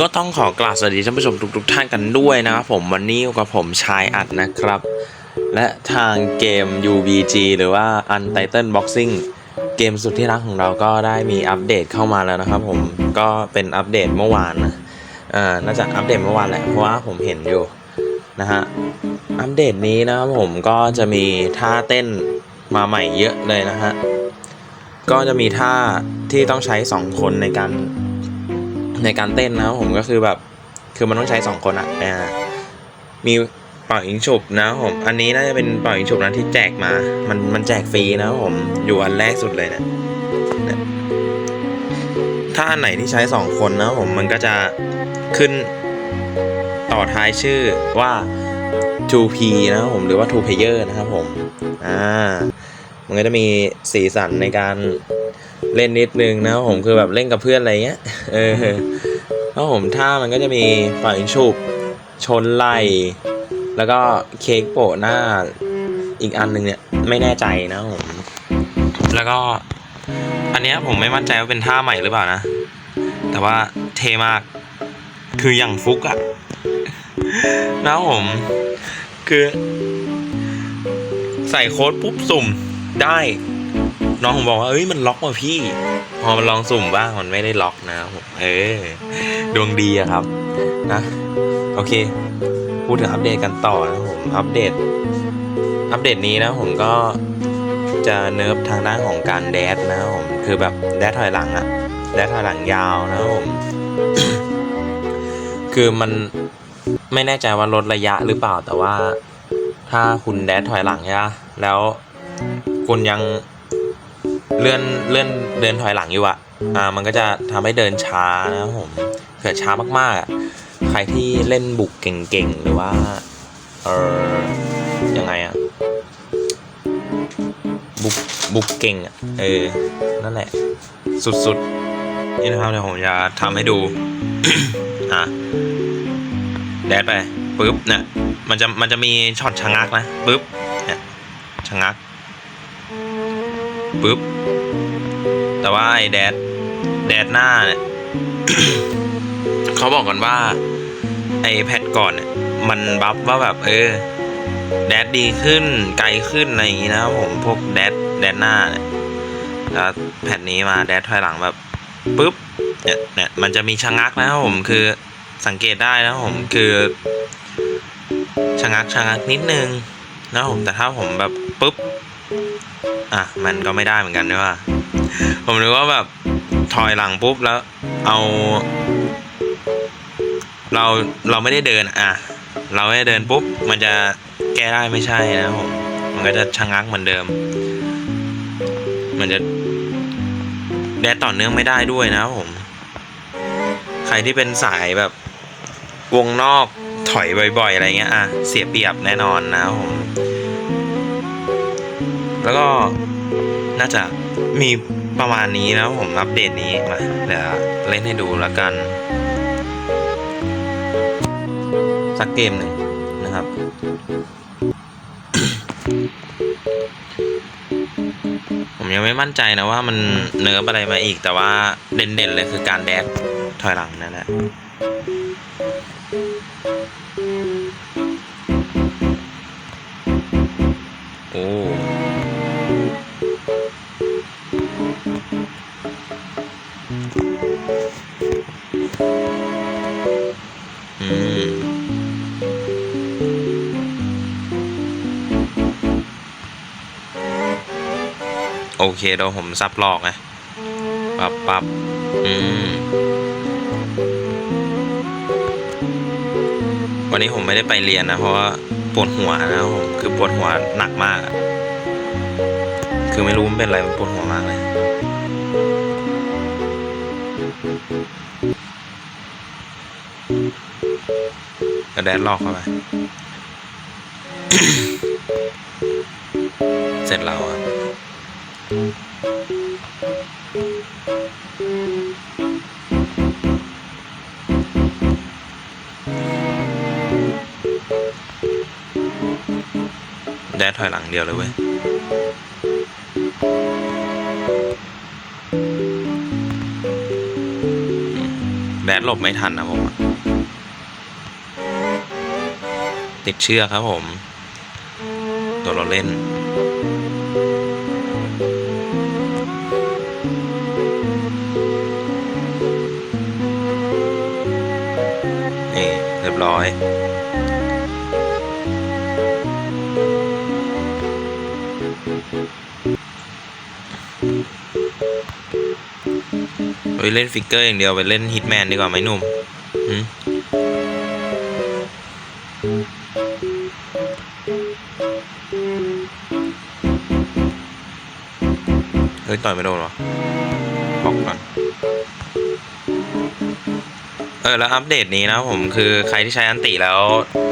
ก็ต้องขอกราบสวัสดีท่านผู้ชมทุกๆท่านกันด้วยนะครับผมวันนี้กับผมชายอัดนะครับ และทางเกม UBG หรือว่า Untitled Boxing เกมสุดที่รักของเราก็ได้มีอัปเดตเข้ามาแล้วนะครับผมก็เป็นอัปเดตเมื่อวานนะอ่าน่าจะอัปเดตเมื่อวานแหละเพราะว่าผมเห็นอยู่นะฮะอัปเดตนี้นะครับผมก็จะมีท่าเต้นมาใหม่เยอะเลยนะฮะก็จะมีท่าที่ต้องใช้ 2 คนในการ ในการเต้นนะครับผมก็คือแบบคือมันต้องใช้สองคนอะอ่ามีเป่ายิงฉุบนะผม อันนี้น่าจะเป็นเป่ายิงฉุบนะที่แจกมา มันมันแจกฟรีนะผมอยู่อันแรกสุดเลยเนี่ยเนี่ยถ้าอันไหนที่ใช้สองคนนะผมมันก็จะขึ้นต่อท้ายชื่อว่า 2P นะครับผมหรือว่า 2 player นะครับผม อ่า มันก็จะมีสีสันในการเล่นนิดนึงนะครับผมคือแบบเล่นกับเพื่อนอะไรเงี้ยเออแล้วผมท่ามันก็จะมีปล่อยฉุบชนไหลแล้วก็เค้กโปะหน้าอีกอันหนึ่งเนี่ยไม่แน่ใจนะครับผมแล้วก็อันเนี้ยผมไม่มั่นใจว่าเป็นท่าใหม่หรือเปล่านะ แต่ว่าเทมากคืออย่างฟุกอะนะครับผม คือ ใส่โค้ดปุ๊บสุ่ม ได้ น้องผมบอกว่าเอ้ยมันล็อกว่ะพี่ พอมันลองสุ่มบ้างมันไม่ได้ล็อกนะผมเออดวงดีอะครับ นะ โอเค พูดถึงอัปเดตกันต่อนะผมอัปเดต อัปเดตนี้นะผมก็จะเนิร์ฟทางด้านของการแดดนะผมคือแบบแดดถอยหลังอะแดดถอยหลังยาวนะผมคือมันไม่แน่ใจว่าลดระยะหรือเปล่าแต่ว่า ถ้าคุณแดดถอยหลังใช่ปะแล้ว คุณยังเลื่อนเลื่อนเดินถอยหลังอยู่อะอ่า มันก็จะทำให้เดินช้านะครับผมเกิดช้ามากๆอะใครที่เล่นบุกเก่งๆ หรือว่า เออยังไงอะบุกบุกเก่งอะเออ นั่นแหละ สุดๆ นี่นะครับเดี๋ยวผมจะทำให้ดู อะ แดดไปปุ๊บเนี่ยมันจะ มันจะมีช็อตชะงักนะปุ๊บเนี่ยชะงัก ปุ๊บ แต่ว่าไอ้แดดแดดหน้าเนี่ยเขาบอกกันว่า ไอ้แพทก่อนเนี่ยมันบัฟว่าแบบ เออ แดดดีขึ้น ไกลขึ้นอะไรอย่างงี้นะครับผมพวกแดดแดดหน้าเนี่ยแล้วแพทนี้มาแดดถอยหลังแบบปุ๊บเนี่ยเนี่ยมันจะมีชะงักนะครับผมคือสังเกตได้นะผมคือชะงักชะงักนิดนึงนะผมแต่ถ้าผมแบบปุ๊บ อะมันก็ไม่ได้เหมือนกันด้วยว่าผมนึกว่าแบบถอยหลังปุ๊บแล้วเอา เราเราไม่ได้เดินอะ เราไม่ได้เดินปุ๊บมันจะแก้ได้ไม่ใช่นะผมมันก็จะชะงักเหมือนเดิม มันจะแดดต่อเนื่องไม่ได้ด้วยนะผม ใครที่เป็นสายแบบวงนอกถอยบ่อยๆ อะไรเงี้ยอะเสียเปรียบแน่นอนนะผม แล้วก็น่าจะมีประมาณนี้นะครับผมอัปเดตนี้มาเดี๋ยวเล่นให้ดูแล้วกัน สักเกมหนึ่งนะครับ ผมยังไม่มั่นใจนะว่ามันเนิร์ฟอะไรมาอีก แต่ว่าเด่นๆเลยคือการแดกถอยหลังนั่นแหละโอ้ โอเคเดี๋ยวผมซับหลอกไงปับปับอืมวันนี้ผมไม่ได้ไปเรียนนะ เพราะว่าปวดหัวนะครับผมคือปวดหัวหนักมาก คือไม่รู้มันเป็นอะไรมันปวดหัวมากเลยกระแดดลอกเข้าไป เสร็จแล้วอะ แดดถอยหลังเดียวเลยเว้ย แดดหลบไม่ทันนะผม ติดเชือครับผม ตัวเราเล่น ร้อยไปเล่นฟิกเกอร์อย่างเดียวไปเล่นฮิตแมนดีกว่าไหมหนุ่มเฮ้ยต่อยไม่โดนวะอ เออแล้วอัปเดตนี้นะผมคือใครที่ใช้อันติแล้ว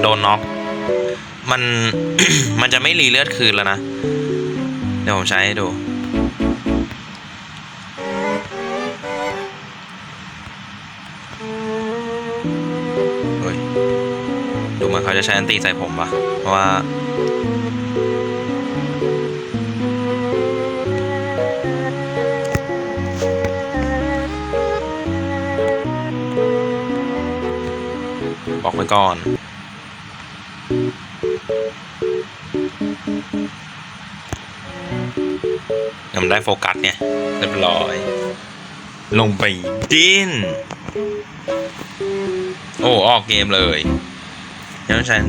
โดนน็อกมัน มันจะไม่รีเลือดคืนแล้วนะ เดี๋ยวผมใช้ให้ดู ดูเหมันเขาจะใช้อันตีใส่ผมปะเพราะว่า ก่อน ทำได้โฟกัสเนี่ยเรียบร้อย ลงไปดิ้น โอ้ ออกเกมเลย ยังไม่ทัน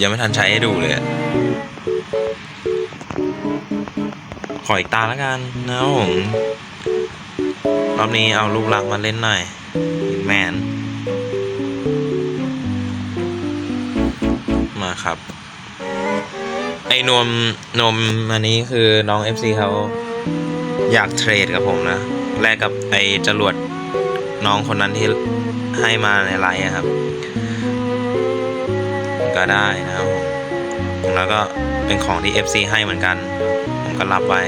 ยังไม่ทันใช้ให้ดูเลยขออีกตาแล้วกันนะผมรอบนี้เอาลูกหลักมาเล่นหน่อยแมน ครับ ไอ้นวมนมอันนี้คือน้อง FC เขาอยากเทรดกับผมนะ แลกกับไอ้จรวดน้องคนนั้นที่ให้มาในไลน์ครับ ก็ได้นะครับผมแล้วก็เป็นของที่ FC ให้เหมือนกัน ผมก็รับไว้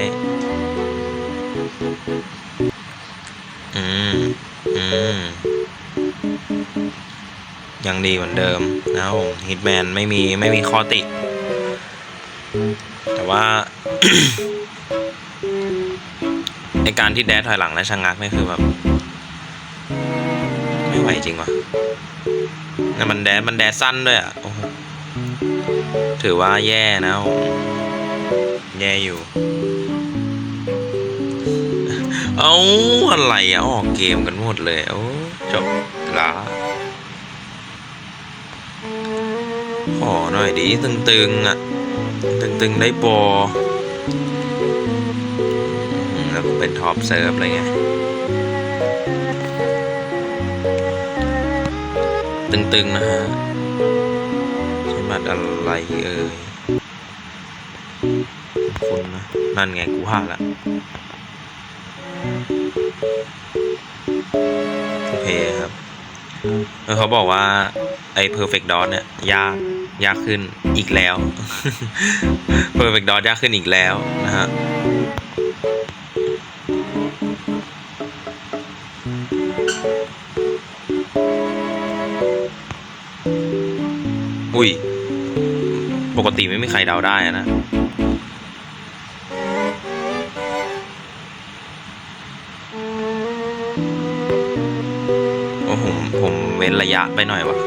อืม อืม ยังดีเหมือนเดิมนะครับผมฮิตแมนไม่มีไม่มีข้อติ แต่ว่าในการที่แดดถอยหลังและชะงักนี่คือแบบ ไม่ไหวจริงวะแต่มันแดดมันแดดสั้นด้วยอะโอ้โหถือว่าแย่นะผมแย่อยู่ เอาอะไรอะ ออกเกมกันหมดเลย โอ้จบละ ขอหน่อยดิตึงๆอะ ตึงๆได้โปรอืมแล้วก็เป็นท็อปเซิร์ฟอะไรเงี้ยตึงๆนะฮะใช้บัตรอะไรเอ่ยคุณนะ นั่นไงกูพลาดละโอเคครับเออเขาบอกว่า ไอ้ perfect dot เนี่ย ยาก ยากขึ้นอีกแล้ว perfect dot ยากขึ้นอีกแล้วนะฮะอุ้ย ปกติไม่มีใครเดาได้นะโอ้ผมผมเว้นระยะไปหน่อยวะ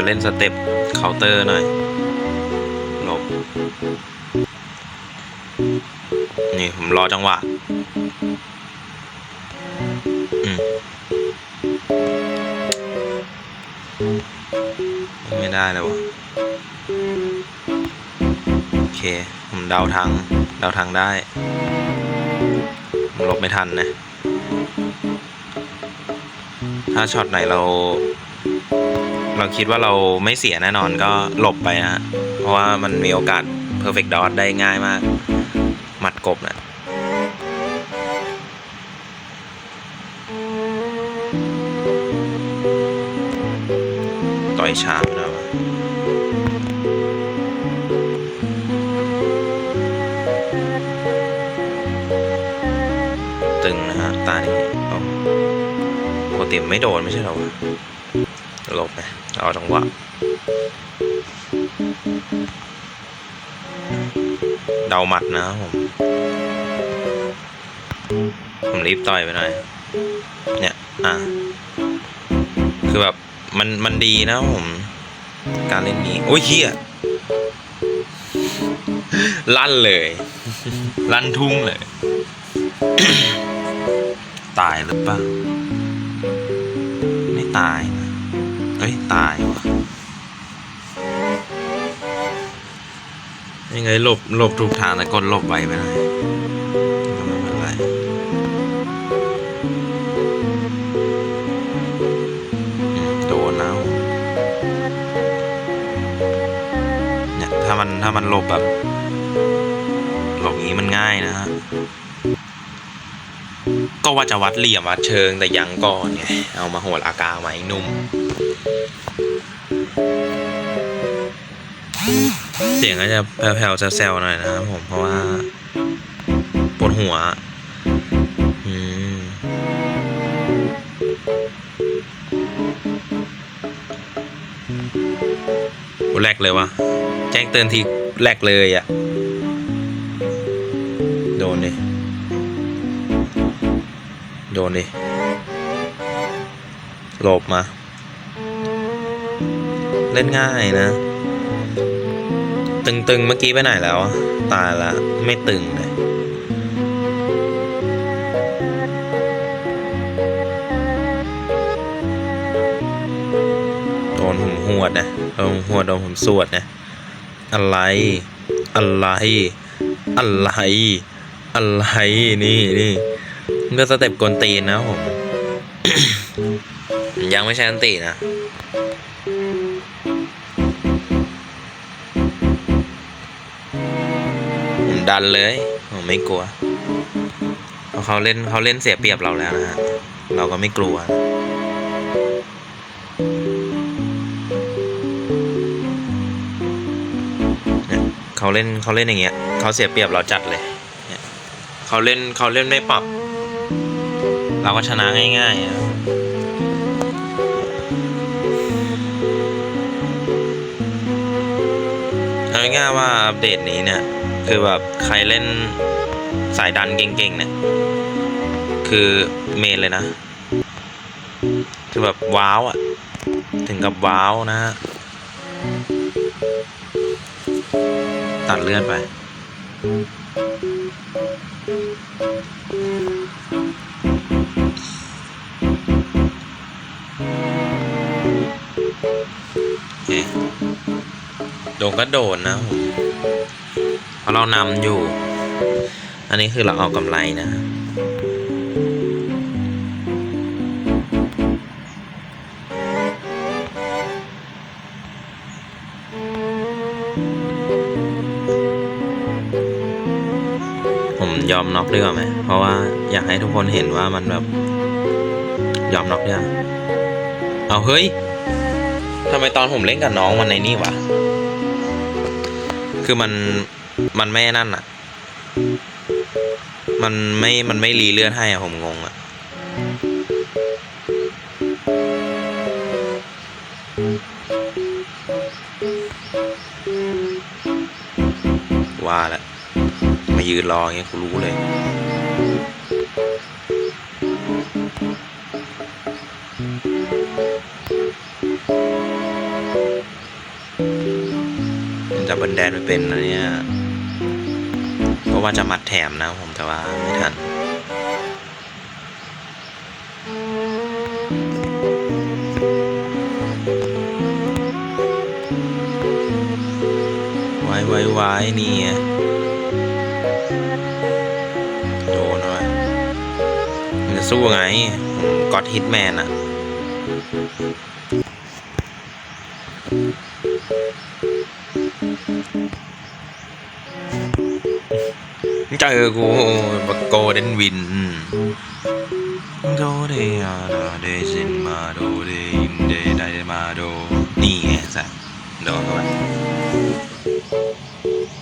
จะเล่นสเต็ปเคาน์เตอร์หน่อยหลบนี่ผมรอจังหวะไม่ได้เลยวะโอเค ผมเดาทางเดาทางได้ผมหลบไม่ทันนะ ถ้าช็อตไหนเรา เราคิดว่าเราไม่เสียแน่นอนก็หลบไปนะฮะเพราะว่ามันมีโอกาส perfect dot ได้ง่ายมาก หมัดกบนะต่อยช้าไปแล้วะตึงนะฮะตานี้เอาปกติไม่โดนไม่ใช่เหรอวะหลบไป เอาจังหวะเดาหมัดนะครับผม ผมรีบต่อยไปหน่อย เนี่ย อะ คือแบบ มันมันดีนะผม การเล่นนี้ โอ้ยเฮียลั่นเลย ลั่นทุ่งเลย ตายหรือเปล่า ไม่ตาย เอ้ย ตายวะยังไงหลบหลบถูกทางแต่กดหลบไวไปหน่อยไม่เป็นไรโดนแล้วเนี่ยถ้ามันถ้ามันหลบแบบหลบอย่างนี้มันง่ายนะฮะก็ว่าจะวัดเหลี่ยมวัดเชิงแต่ยังก่อนไงเอามาโหดอากาไว้นุ่ม เสียงก็จะแผ่วๆแซวๆหน่อยนะครับผมเพราะว่าปวดหัวอืมแรกเลยวะแจ้งเตือนทีแรกเลยอะ่ะ โดนดิโดนดิหลบมา เล่นง่ายนะ ตึงๆ เมื่อกี้ไปไหนแล้ว ตายล้วไม่ตึงเลย โดนผมหวดนะโดนผมหวโดนผมสวดนะ อะไร อะไร อะไร อะไรนี่นี่เมื่อสเต็ปกวนตีนนะผม ยังไม่ใช่อันตีนะ ดันเลยผมไม่กลัวเพราะเขาเล่นเขาเล่นเสียเปรียบเราแล้วนะฮะเราก็ไม่กลัว เขาเล่นเขาเล่นอย่างเงี้ยเขาเสียเปรียบเราจัดเลยเขาเล่นเขาเล่นไม่ปรับ เราก็ชนะง่ายๆอะเอาง่ายว่าอัปเดตนี้เนี่ย คือแบบใครเล่นสายดันเก่งๆเนี่ยคือเมนเลยนะ คือแบบว้าวอะถึงกับว้าวนะฮะตัดเลือดไปโอเคโดนก็โดนนะผม ราะเรานำอยู่ อันนี้คือเราเอากำไรนะผมยอมน็อกดีกว่าไหม เพราะว่าอยากให้ทุกคนเห็นว่ามันแบบ ยอมน็อกดีกว่าเอาเฮ้ยทำไมตอนผมเล่นกับน้องมันในนี่วะ คือมัน มันไม่นั่นอะ มันไม่ มันไม่รีเลื่อดให้อะผมงงอะว่าแหละมายืนรออย่างเงี้ยกูรู้เลยมันจะบันแดนไม่เป็นนะเนี่ย เพราะว่าจะมัดแถมนะผมแต่ว่าไม่ทันไว้ไว้ไว้นี่โดนหน่อยมันจะสู้ไงก็อดฮิตแมนอะ เจอกูบักโกเดนวินโดเดอาดาเดซินมาโดเดอินเดไดมาโดนี่ไงสัสโดนเข้าไป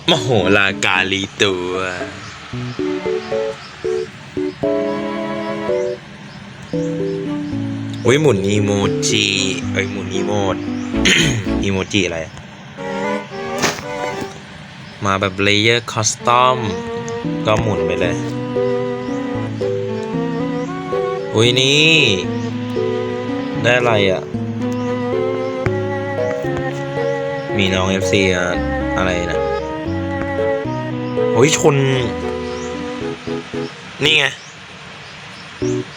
มโหลากาลีตัวอุ้ยหมุนอีโมจิเอ้ยหมุนอีโมดอีโมจิอะไร มาแบบเลเยอร์คอสตอม ก็หมุนไปเลย อุ้ยนี่ ได้อะไรอะ มีน้อง FC อะอะไรนะโอ้ยชน นี่ไง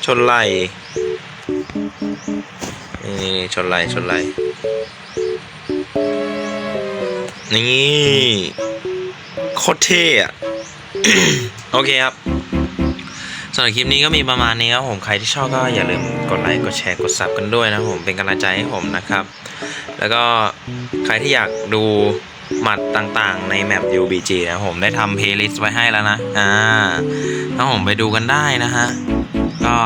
ชนไหลนี่ชนไหลชนไหลนี่โคตรเท่อะ โอเคครับสำหรับคลิปนี้ก็มีประมาณนี้ครับผมใครที่ชอบก็อย่าลืมกดไลค์กดแชร์กดซับกันด้วยนะผมเป็นกำลังใจให้ผมนะครับ แล้วก็ใครที่อยากดูหมัดต่างๆ ในแมป UBG นะผมได้ทำเพลย์ลิสต์ไว้ให้แล้วนะอ่าถ้าผมไปดูกันได้นะฮะก็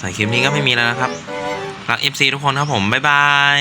สำหรับคลิปนี้ก็ไม่มีแล้วนะครับรัก FC ทุกคนครับผมบ๊ายบาย